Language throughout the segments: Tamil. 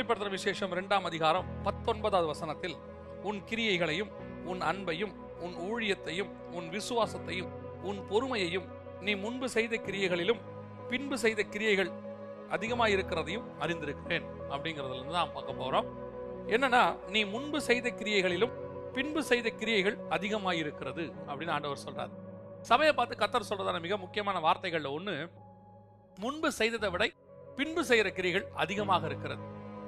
வெளிப்படுத்துற விசேஷம் இரண்டாம் அதிகாரம் பத்தொன்பதாவது வசனத்தில் உன் கிரியைகளையும் உன் அன்பையும் உன் ஊழியத்தையும் உன் விசுவாசத்தையும் உன் பொறுமையையும் நீ முன்பு செய்த கிரியைகளிலும் பின்பு செய்த கிரியைகள் அதிகமாக இருக்கிறதையும் அறிந்திருக்கிறேன். அப்படிங்கிறதுல தான் பார்க்க போறோம். என்னன்னா நீ முன்பு செய்த கிரியைகளிலும் பின்பு செய்த கிரியைகள் அதிகமாக இருக்கிறது அப்படின்னு ஆண்டவர் சொல்றாரு. சபையை பார்த்து கத்தர் சொல்றதான மிக முக்கியமான வார்த்தைகள்ல ஒன்று முன்பு செய்ததை விட பின்பு செய்கிற கிரியைகள் அதிகமாக இருக்கிறது.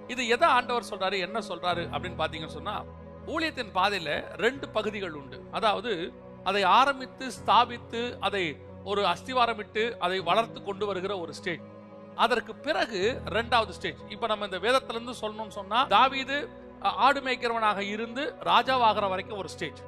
இது எதை ஆண்டவர் சொல்றாரு என்ன சொல்றாரு அப்படின்னு பாத்தீங்கன்னு சொன்னா ஊழியத்தின் பாதையில ரெண்டு பகுதிகள் உண்டு. அதாவது அதை ஆரம்பித்து ஸ்தாபித்து அதை ஒரு அஸ்திவாரமிட்டு அதை வளர்த்து கொண்டு வருகிற ஒரு ஸ்டேஜ் அதற்கு பிறகு ரெண்டாவது ஸ்டேஜ் இப்ப நம்ம இந்த வேதத்திலிருந்து சொல்லணும்னு சொன்னா தாவீது ஆடு மேய்க்கிறவனாக இருந்து ராஜாவாகிற வரைக்கும் ஒரு ஸ்டேஜ்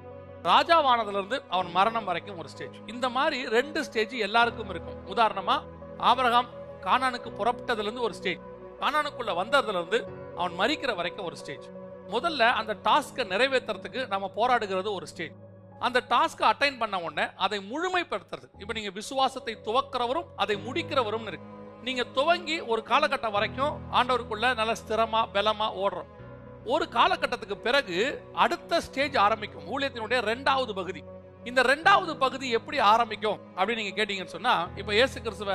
ராஜாவானதுல இருந்து அவன் மரணம் வரைக்கும் ஒரு ஸ்டேஜ் இந்த மாதிரி ரெண்டு ஸ்டேஜ் எல்லாருக்கும் இருக்கும். உதாரணமா ஆபிரகாம் கானானுக்கு புறப்பட்டதுல இருந்து ஒரு ஸ்டேஜ் கானானுக்குள்ள வந்ததுல இருந்து அவன் மறிக்கிற வரைக்கும் ஒரு ஸ்டேஜ் முதல்ல அந்த டாஸ்கை நிறைவேற்றுறதுக்கு நம்ம போராடுகிறது ஒரு ஸ்டேஜ் அந்த டாஸ்கை அட்டைன் பண்ண உடனே அதை முழுமைப்படுத்துறது. இப்போ நீங்க விசுவாசத்தை துவக்கிறவரும் அதை முடிக்கிறவரும் இருக்கு. நீங்க துவங்கி ஒரு காலகட்டம் வரைக்கும் ஆண்டவருக்குள்ள நல்ல ஸ்திரமா பலமா ஓடுறோம். ஒரு காலகட்டத்துக்கு பிறகு அடுத்த ஸ்டேஜ் ஆரம்பிக்கும். ஊழியத்தினுடைய ரெண்டாவது பகுதி. இந்த ரெண்டாவது பகுதி எப்படி ஆரம்பிக்கும் அப்படின்னு நீங்க கேட்டீங்கன்னு சொன்னா இப்ப இயேசு கிறிஸ்துவ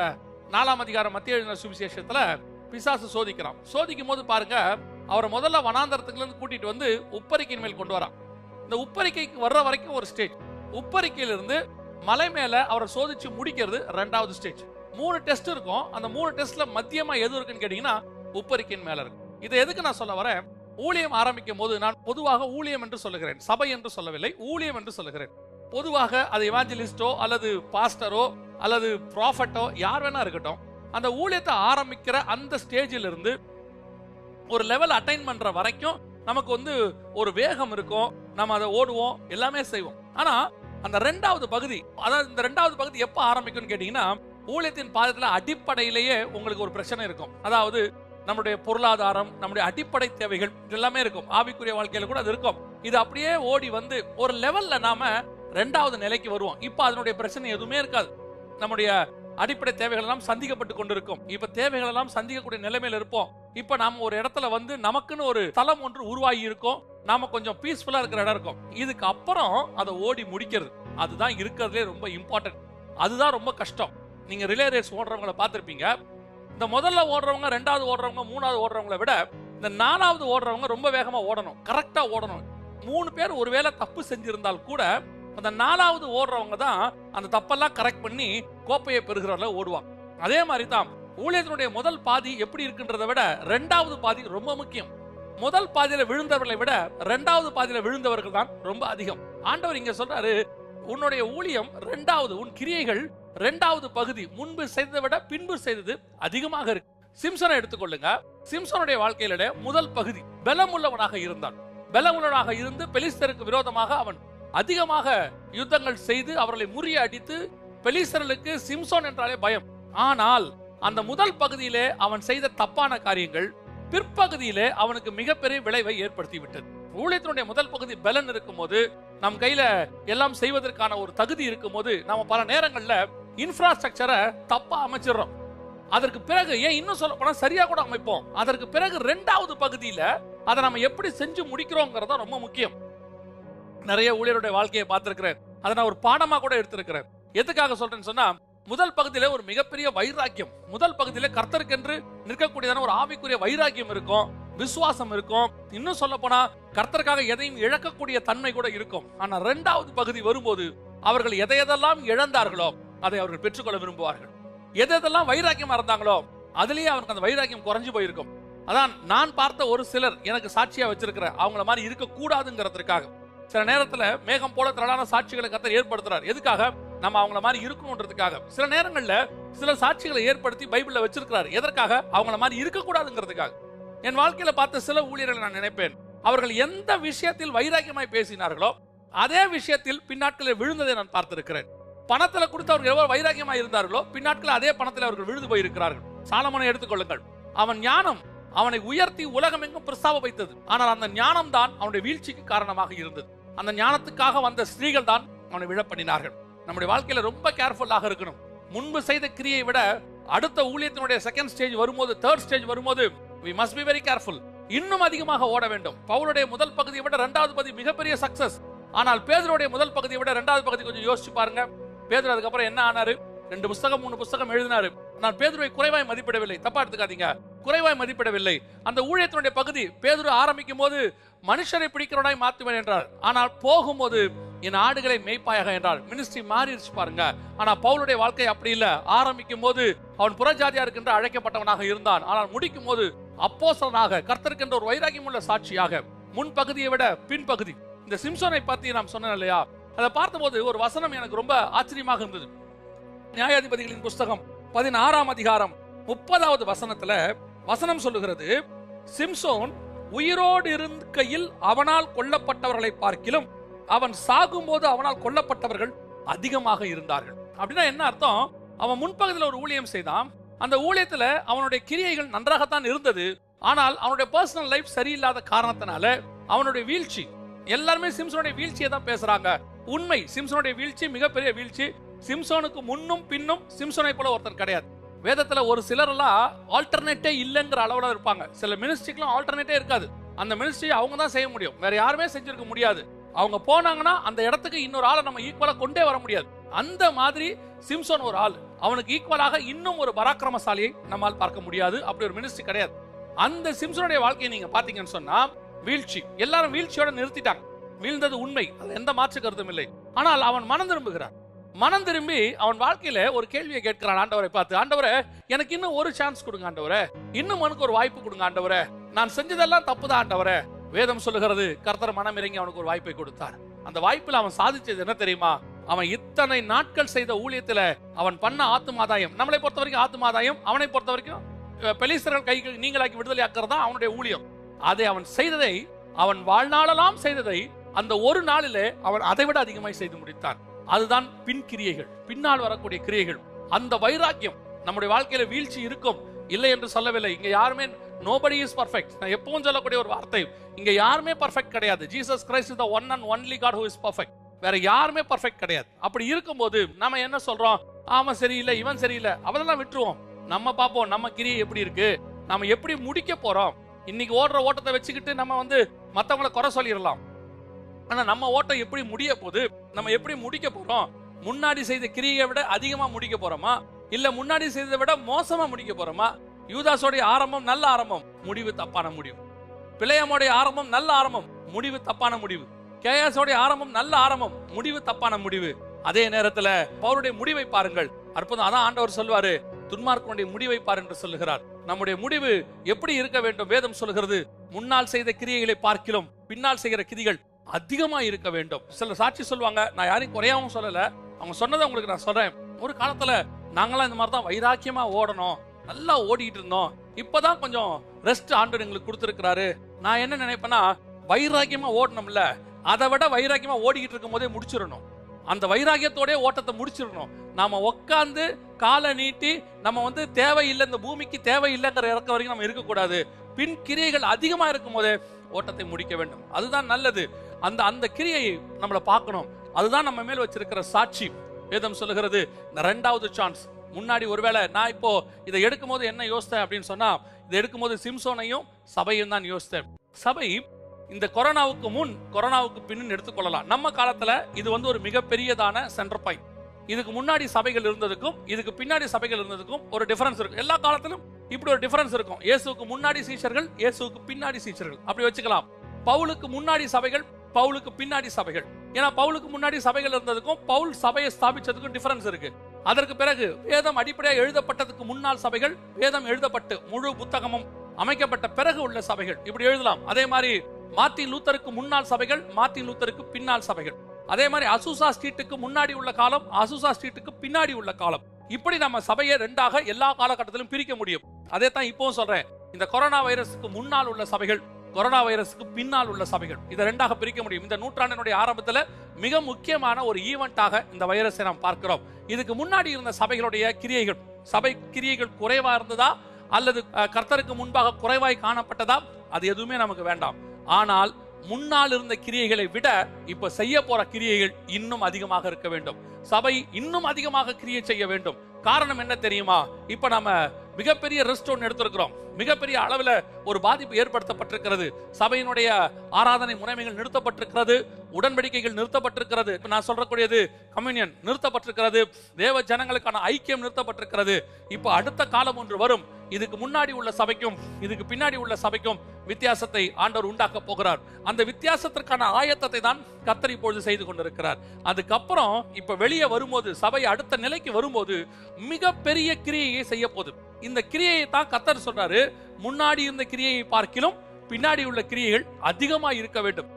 நாலாம் அதிகாரம் மத்திய எழுதின சுவிசேஷத்துல பிசாசு சோதிக்கிறான். சோதிக்கும் போது பாருங்க அவரை முதல்ல வனாந்தரத்துக்குலேருந்து கூட்டிட்டு வந்து உப்பரிக்கையின் மேல் கொண்டு வரான். இந்த உப்பரிக்கைக்கு வர்ற வரைக்கும் ஒரு ஸ்டேஜ் உப்பரிக்கையிலிருந்து மலை மேல அவரை சோதிச்சு முடிக்கிறது ரெண்டாவது ஸ்டேஜ் மூணு டெஸ்ட் இருக்கும். அந்த மூணு டெஸ்ட்ல மத்தியமா எது இருக்குன்னு கேட்டீங்கன்னா உப்பரிக்கையின் மேல இருக்கு. இதை எதுக்கு நான் சொல்ல வரேன்? ஊழியம் ஆரம்பிக்கும் போது நான் பொதுவாக ஊழியம் என்று சொல்லுகிறேன். சபை என்று சொல்லவில்லை ஊழியம் என்று சொல்லுகிறேன். பொதுவாக அது இவாஞ்சலிஸ்டோ அல்லது பாஸ்டரோ அல்லது ப்ராஃபட்டோ யார் வேணா இருக்கட்டும். அந்த ஊழியத்தை ஆரம்பிக்கிற அந்த ஸ்டேஜில் இருந்து ஒரு லெவல் அட்டைன் பண்ற வரைக்கும் நமக்கு வந்து ஒரு வேகம் இருக்கும். நம்ம அதை ஓடுவோம் எல்லாமே செய்வோம். ஆனா அந்த ரெண்டாவது பகுதி அதாவது இந்த ரெண்டாவது பகுதி எப்போ ஆரம்பிக்கும்னு கேட்டீங்கன்னா ஊழியத்தின் பாதத்தில் அடிப்படையிலேயே உங்களுக்கு ஒரு பிரச்சனை இருக்கும். அதாவது நம்முடைய பொருளாதாரம் நம்முடைய அடிப்படை தேவைகள் இது எல்லாமே இருக்கும். ஆவிக்குரிய வாழ்க்கையில கூட அது இருக்கும். இது அப்படியே ஓடி வந்து ஒரு லெவல்ல நாம ரெண்டாவது நிலைக்கு வருவோம். இப்போ அதனுடைய பிரச்சனை எதுவுமே இருக்காது. நம்முடைய அடிப்படை தேவைகள் எல்லாம் சந்திக்கப்பட்டு கொண்டிருக்கும். இப்ப தேவைகள் எல்லாம் சந்திக்கக்கூடிய நிலைமையில இருப்போம். இப்ப நாம ஒரு இடத்துல வந்து நமக்குன்னு ஒரு தளம் ஒன்று உருவாகி இருக்கும். நாம கொஞ்சம் பீஸ்ஃபுல்லா இருக்கிற இடம் இருக்கும். இதுக்கு அப்புறம் அதை ஓடி முடிக்கிறது. அதுதான் இருக்கிறதுலே ரொம்ப இம்பார்ட்டன்ட் அதுதான் ரொம்ப கஷ்டம். நீங்க ரிலே ரேஸ் ஓடுறவங்கள பார்த்துருப்பீங்க. இந்த முதல்ல ஓடுறவங்க ரெண்டாவது ஓடுறவங்க மூணாவது ஓடுறவங்கள விட இந்த நாலாவது ஓடுறவங்க ரொம்ப வேகமா ஓடணும். கரெக்டா ஓடணும். மூணு பேர் ஒருவேளை தப்பு செஞ்சிருந்தால் கூட அந்த நாலாவது ஓடுறவங்க தான் அந்த தப்பெல்லாம் கரெக்ட் பண்ணி கோப்பையை பெறுகிறவர்கள ஓடுவாங்க அதே மாதிரி தான் ஊழியத்தினுடைய முதல் பாதி எப்படி இருக்குன்றதை விட ரெண்டாவது பாதி ரொம்ப முக்கியம். முதல் பாதியில விழுந்தவர்களை விட ரெண்டாவது பாதியில விழுந்தவர்கள் தான் ரொம்ப அதிகம். ஆண்டவர் இங்க சொல்றாரு உன்னுடைய ஊழியம் ரெண்டாவது உன் கிரியைகள் ரெண்டாவது பகுதி முன்பு செய்ததை விட பின்பு செய்தது அதிகமாக இருக்கு. சிம்சனை எடுத்துக்கொள்ளுங்க. சிம்சனுடைய வாழ்க்கையில முதல் பகுதி பலமுள்ளவனாக இருந்தான். பலமுள்ளவனாக இருந்து பெலிஸ்தருக்கு விரோதமாக அவன் அதிகமாக யுத்தங்கள் செய்து அவர்களை முறியடித்து பெலிஸ்தர்களுக்கு சிம்சோன் என்றாலே பயம். ஆனால் அந்த முதல் பகுதியிலே அவன் செய்த தப்பான காரியங்கள் பிற்பகுதியிலே அவனுக்கு மிகப்பெரிய விளைவை ஏற்படுத்தி விட்டது ஊழியத்தினுடைய முதல் பகுதி பலன் இருக்கும்போது நம் கையில எல்லாம் செய்வதற்கான ஒரு தகுதி இருக்கும்போது நம்ம பல நேரங்கள்ல இன்ஃப்ராஸ்ட்ரக்சரை தப்பா அமைச்சிடுறோம். அதற்கு பிறகு ஏன் இன்னும் சொல்ல போனா சரியா கூட அமைப்போம். அதற்கு பிறகு ரெண்டாவது பகுதியில அதை நம்ம எப்படி செஞ்சு முடிக்கிறோங்கிறது ரொம்ப முக்கியம். நிறைய ஊழியருடைய வாழ்க்கையை பார்த்திருக்கிறேன். அதை நான் ஒரு பாடமா கூட எடுத்திருக்கிறேன். எதுக்காக சொல்றேன்னு சொன்னா முதல் பகுதியில ஒரு மிகப்பெரிய வைராக்கியம். முதல் பகுதியில கர்த்தருக்கென்று நிற்கக்கூடியதான ஒரு ஆவிக்குரிய வைராக்கியம் இருக்கும் விசுவாசம் இருக்கும். இன்னும் சொல்ல போனா கர்த்தருக்காக எதையும் இழக்கக்கூடிய தன்மை கூட இருக்கும். ஆனா ரெண்டாவது பகுதி வரும்போது அவர்கள் எதை எதெல்லாம் இழந்தார்களோ அதை அவர்கள் பெற்றுக்கொள்ள விரும்புவார்கள். எதெல்லாம் வைராக்கியமா இருந்தாங்களோ அதுலயே அவருக்கு அந்த வைராக்கியம் குறைஞ்சு போயிருக்கும். அதான் நான் பார்த்த ஒரு சிலர் எனக்கு சாட்சியா வச்சிருக்கிறேன். அவங்கள மாதிரி இருக்க கூடாதுங்கிறதுக்காக சில நேரத்துல மேகம் போல திரளான சாட்சிகளை கத்தர் ஏற்படுத்துறார். எதுக்காக? நம்ம அவங்கள மாதிரி இருக்கணும்ன்றதுக்காக சில நேரங்கள்ல சில சாட்சிகளை ஏற்படுத்தி பைபிள்ல வச்சிருக்கிறாரு. எதற்காக? அவங்கள மாதிரி இருக்கக்கூடாதுங்கிறதுக்காக. என் வாழ்க்கையில பார்த்த சில ஊழியர்களை நான் நினைப்பேன். அவர்கள் எந்த விஷயத்தில் வைராக்கியமாய் பேசினார்களோ அதே விஷயத்தில் பின்னாட்களில் விழுந்ததை நான் பார்த்திருக்கிறேன். பணத்துல கொடுத்து அவர்கள் எவ்வளவு வைராக்கியமாக இருந்தார்களோ பின்னாட்களில் அதே பணத்தில் அவர்கள் விழுந்து போயிருக்கிறார்கள். சாலமனை எடுத்துக்கொள்ளுங்கள் அவன் ஞானம் அவனை உயர்த்தி உலகமெங்கும் பிரஸ்தாப வைத்தது. ஆனால் அந்த ஞானம் தான் அவனுடைய வீழ்ச்சிக்கு காரணமாக இருந்தது. அந்த ஞானத்துக்காக வந்த ஸ்திரீகள் தான் அவனை விழப்பண்ணினார்கள். நம்முடைய வாழ்க்கையில ரொம்ப கேர்ஃபுல்லாக இருக்கணும். முன்பு செய்த கிரியை விட அடுத்த ஊழியத்தினுடைய செகண்ட் ஸ்டேஜ் வரும்போது தேர்ட் ஸ்டேஜ் வரும்போது we must be very careful இன்னும் அதிகமாக ஓட வேண்டும். பவுலுடைய முதல் பகுதியை விட ரெண்டாவது பகுதி மிகப்பெரிய சக்சஸ் ஆனால் பேதருடைய முதல் பகுதியை விட ரெண்டாவது பகுதி கொஞ்சம் யோசிச்சு பாருங்க. பேதர் அதுக்கப்புறம் என்ன ஆனாரு? ரெண்டு புஸ்தகம் மூணு புஸ்தகம் எழுதினாரு. நான் பேதுருவை குறைவாய் மதிப்பிடவில்லை. தப்பா எடுத்துக்காதீங்க. குறைவாய் மதிப்பிடவில்லை. அந்த ஊழியத்தினுடைய பகுதி பேதுரு ஆரம்பிக்கும் போது மனுஷரை பிடிக்கிறவனாய் மாத்துவேன் என்றார். ஆனால் போகும்போது என் ஆடுகளை மேய்ப்பாயாக என்றார் மினிஸ்ட்ரி மாறிடுச்சு பாருங்க. ஆனா பவுலுடைய வாழ்க்கை அப்படி இல்ல. ஆரம்பிக்கும் போது அவன் புறஜாதியா என்று அழைக்கப்பட்டவனாக இருந்தான். ஆனால் முடிக்கும் போது அப்போசனாக கர்த்தருக்கென்ற ஒரு வைராகியம் உள்ள சாட்சியாக முன் பகுதியை விட பின்பகுதி இந்த சிம்சோனை பத்தி நாம் சொன்னேன் இல்லையா? அதை பார்த்தபோது ஒரு வசனம் எனக்கு ரொம்ப ஆச்சரியமாக இருந்தது. நியாயாதிபதிகளின் புஸ்தகம் பதினாறாம் அதிகாரம் முப்பதாவது வசனத்துல வசனம் சொல்லுகிறது சிம்சோன் உயிரோடு இருக்கையில் அவனால் கொல்லப்பட்டவர்களை பார்க்கிலும் அவன் சாகும்போது அவனால் கொல்லப்பட்டவர்கள் அதிகமாக இருந்தார்கள். அப்படின்னா என்ன அர்த்தம்? அவன் முன்பகுதியில் ஒரு ஊழியம் செய்தான். அந்த ஊழியத்துல அவனுடைய கிரியைகள் நன்றாகத்தான் இருந்தது. ஆனால் அவனுடைய பர்சனல் லைஃப் சரியில்லாத காரணத்தினால அவனுடைய வீழ்ச்சி எல்லாருமே சிம்சனுடைய வீழ்ச்சியை தான் பேசுறாங்க. உண்மை சிம்சனுடைய வீழ்ச்சி மிகப்பெரிய வீழ்ச்சி. சிம்சோனுக்கு முன்னும் பின்னும் சிம்சோனை போல ஒருத்தன் கிடையாது. வேதத்துல ஒரு சிலர் எல்லாம் ஆல்டர்னேட்டே இல்லைங்கிற அளவுல இருப்பாங்க. சில மினிஸ்ட்ரிக்கெல்லாம் ஆல்டர்னேட்டே இருக்காது. அந்த மினிஸ்ட்ரி அவங்க தான் செய்ய முடியும். வேற யாருமே செஞ்சிருக்க முடியாது. அவங்க போனாங்கன்னா அந்த இடத்துக்கு இன்னொரு ஆளை நம்ம ஈக்குவலா கொண்டே வர முடியாது. அந்த மாதிரி சிம்சன் ஒரு ஆள். அவனுக்கு ஈக்குவலாக இன்னும் ஒரு பராக்கிரமசாலியை நம்மால் பார்க்க முடியாது. அப்படி ஒரு மினிஸ்ட்ரி கிடையாது. அந்த சிம்சோனுடைய வாழ்க்கையை நீங்க பாத்தீங்கன்னு சொன்னா வீழ்ச்சி. எல்லாரும் வீழ்ச்சியோட நிறுத்திட்டாங்க. வீழ்ந்தது உண்மை. அது எந்த மாற்று கருத்தும் இல்லை. ஆனால் அவன் மனம் திரும்புகிறான். மனம் திரும்பி அவன் வாழ்க்கையில ஒரு கேள்வியை கேட்கிறான். ஆண்டவரை பார்த்து ஆண்டவரே எனக்கு இன்னும் ஒரு சான்ஸ் கொடுங்க ஆண்டவரே. இன்னும் எனக்கு ஒரு வாய்ப்பு கொடுங்க ஆண்டவரே. நான் செஞ்சதெல்லாம் தப்புதான் ஆண்டவரே. வேதம் சொல்லுகிறது கர்த்தர் மனம் இறங்கி அவனுக்கு ஒரு வாய்ப்பை கொடுத்தார். அந்த வாய்ப்பில் அவன் சாதிச்சது என்ன தெரியுமா? அவன் இத்தனை நாட்கள் செய்த ஊழியத்தில் அவன் பண்ண ஆத்துமாதாயம். நம்மளை பொறுத்த வரைக்கும் ஆத்துமாதாயம் அவனை பொறுத்த வரைக்கும் அஹ், கைகள் நீங்களாக்கி விடுதலை ஆக்குறது தான் அவனுடைய ஊழியம். அதை அவன் செய்ததை அவன் வாழ்நாளெல்லாம் செய்ததை அந்த ஒரு நாளிலே அவன் அதை விட அதிகமாய் செய்து முடித்தான். அதுதான் பின் கிரியைகள் பின்னால் வரக்கூடிய கிரியைகள். அந்த வைராக்கியம் நம்முடைய வாழ்க்கையில வீழ்ச்சி இருக்கும். இல்லை என்று சொல்லவில்லை. இங்க யாருமே நோபடி இஸ் பர்ஃபெக்ட் நான் எப்பவும் சொல்லக்கூடிய ஒரு வார்த்தை. இங்க யாருமே பர்ஃபெக்ட் கிடையாது. Jesus Christ is the one and only God who is perfect வேற யாருமே பர்ஃபெக்ட் கிடையாது. அப்படி இருக்கும்போது நம்ம என்ன சொல்றோம்? அவன் சரியில்லை இவன் சரியில்லை. அவதெல்லாம் விட்டுருவோம். நம்ம பார்ப்போம் நம்ம கிரியை எப்படி இருக்கு? நம்ம எப்படி முடிக்க போறோம்? இன்னைக்கு ஓடுற ஓட்டத்தை வச்சுக்கிட்டு நம்ம வந்து மற்றவங்களை குறை சொல்லிடலாம். ஆனா நம்ம ஓட்டம் எப்படி முடிய போகுது? நம்ம எப்படி முடிக்க போறோம்? முன்னாடி செய்த கிரியை விட அதிகமா முடிக்க போறோமா? இல்ல முன்னாடி செய்ததை விட மோசமா முடிக்க போறோமா? யூதாஸோடைய ஆரம்பம் நல்ல ஆரம்பம் முடிவு தப்பான முடிவு. பிள்ளையமோடைய ஆரம்பம் நல்ல ஆரம்பம் முடிவு தப்பான முடிவு. கேயாஸோடைய ஆரம்பம் நல்ல ஆரம்பம் முடிவு தப்பான முடிவு. அதே நேரத்துல பவுருடைய முடிவை பாருங்கள். அற்புதம். அதான் ஆண்டவர் சொல்வாரு துன்மார்க்கனுடைய முடிவை பார் என்று சொல்லுகிறார். நம்முடைய முடிவு எப்படி இருக்க வேண்டும்? வேதம் சொல்லுகிறது முன்னால் செய்த கிரியைகளை பார்க்கிலும் பின்னால் செய்கிற கிரிகள் அதிகமா இருக்க வேண்டும். சில சாட்சி சொல்லுவாங்க நான் யாரையும் குறையாவும் சொல்லல. அவங்க சொன்னதை உங்களுக்கு நான் சொல்றேன். ஒரு காலத்துல நாங்களாம் இந்த மாதிரி தான் வைராக்கியமா ஓடணும். நல்லா ஓடிட்டு இருந்தோம் இப்பதான் கொஞ்சம் ரெஸ்ட் ஆண்டு எங்களுக்கு கொடுத்துருக்கிறாரு. நான் என்ன நினைப்பேன்னா வைராக்கியமா ஓடணும்ல. அதை விட வைராக்கியமா ஓடிக்கிட்டு இருக்கும் போதே முடிச்சிடணும். அந்த வைராகியத்தோடய ஓட்டத்தை முடிச்சிடணும். நாம உட்காந்து காலை நீட்டி நம்ம வந்து தேவையில்லை இந்த பூமிக்கு தேவையில்லைங்கிற இறக்க வரைக்கும் நம்ம இருக்கக்கூடாது. பின் கிரியைகள் அதிகமா இருக்கும் போதே ஓட்டத்தை முடிக்க வேண்டும். அதுதான் நல்லது. அந்த அந்த கிரியையை நம்மளை பார்க்கணும். அதுதான் நம்ம மேல் வச்சிருக்கிற சாட்சி. வேதம் சொல்லுகிறது இந்த ரெண்டாவது சான்ஸ். முன்னாடி ஒருவேளை நான் இப்போ இதை எடுக்கும்போது என்ன யோசித்தேன் அப்படின்னு சொன்னா இதை எடுக்கும்போது சிம்சோனையும் சபையும் தான் யோசித்தேன். சபை இந்த கொரோனாவுக்கு முன் கொரோனாவுக்கு பின்னு எடுத்துக்கொள்ளலாம். நம்ம காலத்துல இது வந்து ஒரு மிகப்பெரியதான சென்டர் பாயிண்ட் இதுக்கு முன்னாடி சபைகள் இருந்ததுக்கும் இதுக்கு பின்னாடி சபைகள் இருந்ததுக்கும் ஒரு டிஃபரன்ஸ் இருக்கும். எல்லா காலத்திலும் இப்படி ஒரு டிஃபரன்ஸ் இருக்கும். இயேசுக்கு முன்னாடி சீஷர்கள் இயேசுக்கு பின்னாடி சீஷர்கள். அப்படி வச்சுக்கலாம். பவுலுக்கு முன்னாடி சபைகள் பவுலுக்கு பின்னாடி சபைகள். ஏன்னா பவுலுக்கு முன்னாடி சபைகள் இருந்ததுக்கும் பவுல் சபையை ஸ்தாபிச்சதுக்கும் டிஃபரன்ஸ் இருக்கு. அதற்கு பிறகு வேதம் அடிப்படையாக எழுதப்பட்டதுக்கு முன்னால் சபைகள் வேதம் எழுதப்பட்டு முழு புத்தகமும் அமைக்கப்பட்ட பிறகு உள்ள சபைகள். இப்படி எழுதலாம். அதே மாதிரி மார்டின் லூத்தருக்கு முன்னால் சபைகள் மார்டின் லூத்தருக்கு பின்னால் சபைகள். அதே மாதிரி அசூசா ஸ்ட்ரீட்டுக்கு முன்னாடி உள்ள காலம் அசூசா ஸ்ட்ரீட்டுக்கு பின்னாடி உள்ள காலம். இப்படி நம்ம சபையை ரெண்டாக எல்லா காலகட்டத்திலும் பிரிக்க முடியும். அதே தான் இப்பவும் சொல்றேன். இந்த கொரோனா வைரஸுக்கு முன்னால் உள்ள சபைகள் கொரோனா வைரஸுக்கு பின்னால் உள்ள சபைகள். இதை ரெண்டாக பிரிக்க முடியும். இந்த நூற்றாண்டினுடைய ஆரம்பத்தில் மிக முக்கியமான ஒரு ஈவெண்டாக இந்த வைரஸை நாம் பார்க்கிறோம். இதுக்கு முன்னாடி இருந்த சபைகளுடைய கிரியைகள் சபை கிரியைகள் குறைவா இருந்ததா? அல்லது கர்த்தருக்கு முன்பாக குறைவாய் காணப்பட்டதா? அது எதுவுமே நமக்கு வேண்டாம். ஆனால் முன்னால் இருந்த கிரியைகளை விட இப்ப செய்ய போற கிரியைகள் இன்னும் அதிகமாக இருக்க வேண்டும். சபை இன்னும் அதிகமாக கிரியை செய்ய வேண்டும். காரணம் என்ன தெரியுமா? இப்ப நம்ம மிகப்பெரிய ரெஸ்ட் ஒன்று எடுத்திருக்கிறோம். மிகப்பெரிய அளவில் ஒரு பாதிப்பு ஏற்படுத்தப்பட்டிருக்கிறது. சபையினுடைய ஆராதனை முறைமைகள் நிறுத்தப்பட்டிருக்கிறது. உடன்படிக்கைகள் நிறுத்தப்பட்டிருக்கிறது. இப்போ நான் சொல்றக்கூடியது கம்யூனியன் நிறுத்தப்பட்டிருக்கிறது. தேவ ஜனங்களுக்கான ஐக்கியம் நிறுத்தப்பட்டிருக்கிறது. இப்போ அடுத்த காலம் ஒன்று வரும். இதுக்கு முன்னாடி உள்ள சபைக்கும் இதுக்கு பின்னாடி உள்ள சபைக்கும் வித்தியாசத்தை ஆண்டவர் உண்டாக்க போகிறார். அந்த வித்தியாசத்திற்கான ஆயத்தத்தை தான் கத்தர் இப்பொழுது செய்து கொண்டிருக்கிறார். அதுக்கப்புறம் இப்ப வெளியே வரும்போது சபை அடுத்த நிலைக்கு வரும்போது மிகப்பெரிய கிரியையை செய்ய போகுது. இந்த கிரியையை தான் கத்தர் சொல்றாரு. முன்னாடி இருந்த கிரியையை பார்க்கிலும் பின்னாடி உள்ள கிரியைகள் அதிகமாக இருக்க வேண்டும்.